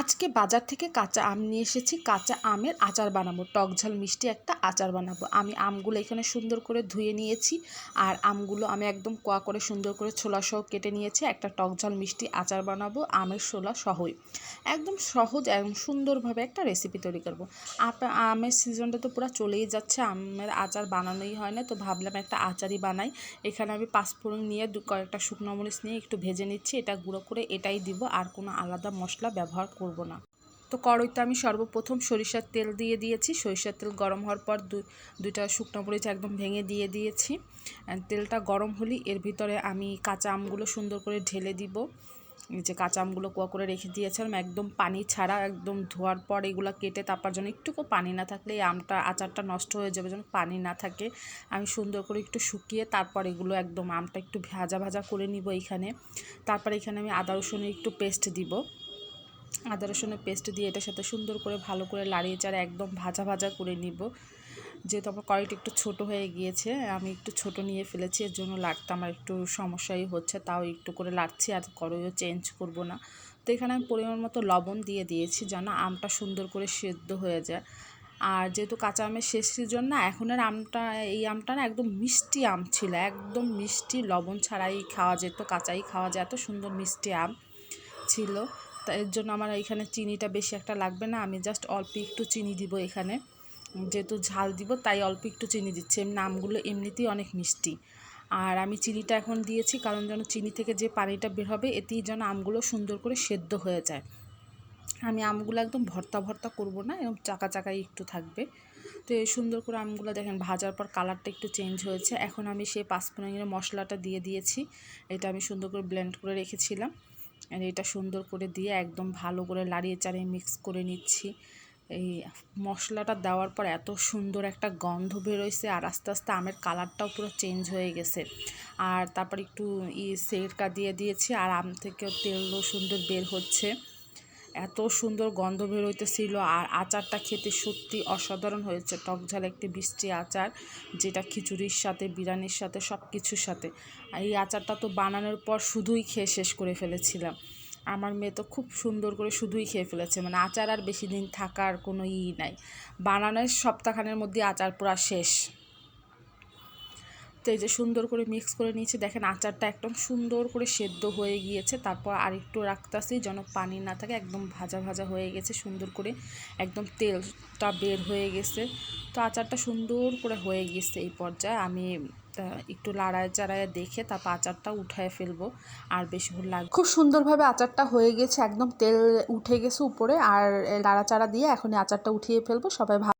আজকে বাজার থেকে কাঁচা আম নিয়ে এসেছি। কাঁচা আমের আচার বানাবো। টক ঝাল মিষ্টি একটা আচার বানাবো। আমি আমগুলো এখানে সুন্দর করে ধুয়ে নিয়েছি। আর আমগুলো আমি একদম কোয়া করে সুন্দর করে ছোলা সহ কেটে নিয়েছি। একটা টক ঝাল মিষ্টি আচার বানাবো আমের ছোলা সহই। একদম সহজ একদম সুন্দরভাবে একটা রেসিপি তৈরি করব। আমের সিজনটা তো পুরো চলেই যাচ্ছে। আমের আচার বানানোই হয় না। তো ভাবলাম একটা আচারই বানাই। এখানে আমি পাঁচফোড়ন নিয়ে কয়েকটা শুকনো মরিচ নিয়ে একটু ভেজে নিচ্ছি। এটা গুঁড়ো করে এটাই দিব। আর কোনো আলাদা মশলা ব্যবহার করব না। তো কড়াইতে আমি সর্বপ্রথম সরিষার তেল দিয়ে দিয়েছি। সরিষার তেল গরম হওয়ার পর দুই দুইটা শুকনো মরিচ একদম ভেঙে দিয়ে দিয়েছি। তেলটা গরম হলেই এর ভিতরে আমি কাঁচা আমগুলো সুন্দর করে ঢেলে দিব। যে কাঁচা আমগুলো কোয়া করে রেখে দিয়েছিলাম একদম পানি ছাড়া একদম ধোয়ার পর এগুলো কেটে তারপর যেন একটুকু পানি না থাকলে এই আমটা, আচারটা নষ্ট হয়ে যাবে, যেন পানি না থাকে। আমি সুন্দর করে একটু শুকিয়ে তারপর এগুলো একদম আমটা একটু ভাজা ভাজা করে নিব এখানে তারপর এখানে আমি আদা রসুনের একটু পেস্ট দিব। আদা রসুনের পেস্ট দিয়ে এটার সাথে সুন্দর করে ভালো করে লাড়িয়ে চাড়ে একদম ভাজা ভাজা করে নিব। যেহেতু আমার কড়াইটা একটু ছোট হয়ে গিয়েছে, আমি একটু ছোট নিয়ে ফেলেছি, এর জন্য লাড়তে আমার একটু সমস্যাই হচ্ছে, তাও একটু করে লাড়ছি আর কড়াইও চেঞ্জ করব না। তো এখানে আমি পরিমাণ মতো লবণ দিয়ে দিয়েছি যেন আমটা সুন্দর করে সেদ্ধ হয়ে যায়। আর যেহেতু কাঁচা আমের শেষ সিজন না এখনের আমটা, এই আমটা না একদম মিষ্টি আম ছিল, একদম মিষ্টি, লবণ ছাড়াই খাওয়া যেত, কাঁচাই খাওয়া যায় এত সুন্দর মিষ্টি আম ছিল। তা এর জন্য আমার এখানে চিনিটা বেশি একটা লাগবে না। আমি জাস্ট অল্প একটু চিনি দিব এখানে। যেহেতু ঝাল দিব, তাই অল্প একটু চিনি দিচ্ছি। এমনি আমগুলো এমনিতেই অনেক মিষ্টি। আর আমি চিনিটা এখন দিয়েছি কারণ যেন চিনি থেকে যে পানিটা বের হবে, এতেই যেন আমগুলো সুন্দর করে সেদ্ধ হয়ে যায়। আমি আমগুলো একদম ভর্তা ভর্তা করব না এরকম চাকা চাকাই একটু থাকবে। তো এই সুন্দর করে আমগুলো দেখেন, ভাজার পর কালারটা একটু চেঞ্জ হয়েছে। এখন আমি সেই পাঁচফোড়নের মশলাটা দিয়ে দিয়েছি। এটা আমি সুন্দর করে ব্লেন্ড করে রেখেছিলাম। এটা সুন্দর করে দিয়ে একদম ভালো করে লাড়িয়ে চাড়িয়ে মিক্স করে নিচ্ছি। এই মশলাটা দেওয়ার পর এত সুন্দর একটা গন্ধ বেরোয়ছে আর আস্তে আস্তে আমের কালারটাও পুরো চেঞ্জ হয়ে গেছে। আর তারপর একটু ই, সেরকা দিয়ে দিয়েছি আর আম থেকেও তেলও সুন্দর বের হচ্ছে। এত সুন্দর গন্ধ বেরোইতেছিল আর আচারটা খেতে সত্যি অসাধারণ হয়েছে। টক ঝাল একটি বৃষ্টি আচার, যেটা খিচুড়ির সাথে, বিরিয়ানির সাথে সব কিছুর সাথে এই আচারটা তো বানানোর পর শুধুই খেয়ে শেষ করে ফেলেছিলাম। আমার মেয়ে তো খুব সুন্দর করে শুধুই খেয়ে ফেলেছে মানে আচার আর বেশি দিন থাকার কোনো ই নাই। বানানোর সপ্তাহখানের মধ্যে আচার পুরা শেষ। তো এই যে সুন্দর করে মিক্স করে নিয়েছি। দেখেন আচারটা একদম সুন্দর করে সেদ্ধ হয়ে গিয়েছে। তারপর আরেকটু রাখতেছি যেন পানি না থাকে, একদম ভাজা ভাজা হয়ে গেছে সুন্দর করে। একদম তেলটা বের হয়ে গেছে। তো আচারটা সুন্দর করে হয়ে গেছে এই পর্যায়ে। আমি একটু লাড়ায় চাড়ায় দেখে তারপর আচারটা উঠায় ফেলব। আর বেশিক্ষণ লাগবে খুব সুন্দরভাবে আচারটা হয়ে গেছে। একদম তেল উঠে গেছে উপরে। আর লাড়াচাড়া দিয়ে এখন আচারটা উঠিয়ে ফেলব। সবাই ভালো